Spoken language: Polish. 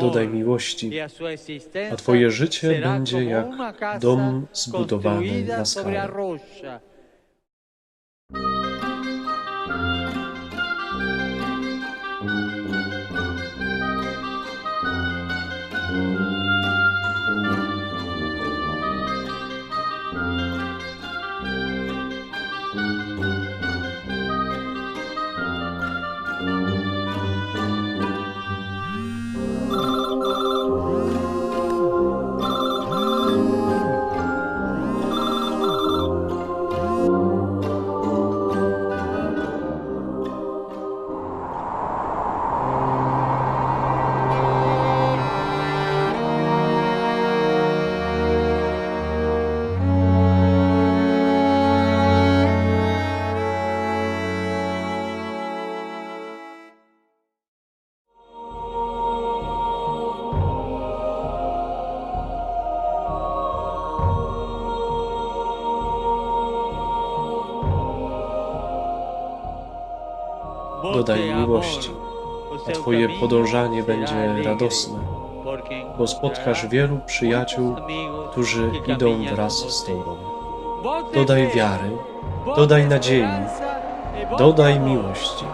Dodaj miłości, a Twoje życie będzie jak dom zbudowany na skale. Dodaj miłości, a Twoje podążanie będzie radosne, bo spotkasz wielu przyjaciół, którzy idą wraz z Tobą. Dodaj wiary, dodaj nadziei, dodaj miłości.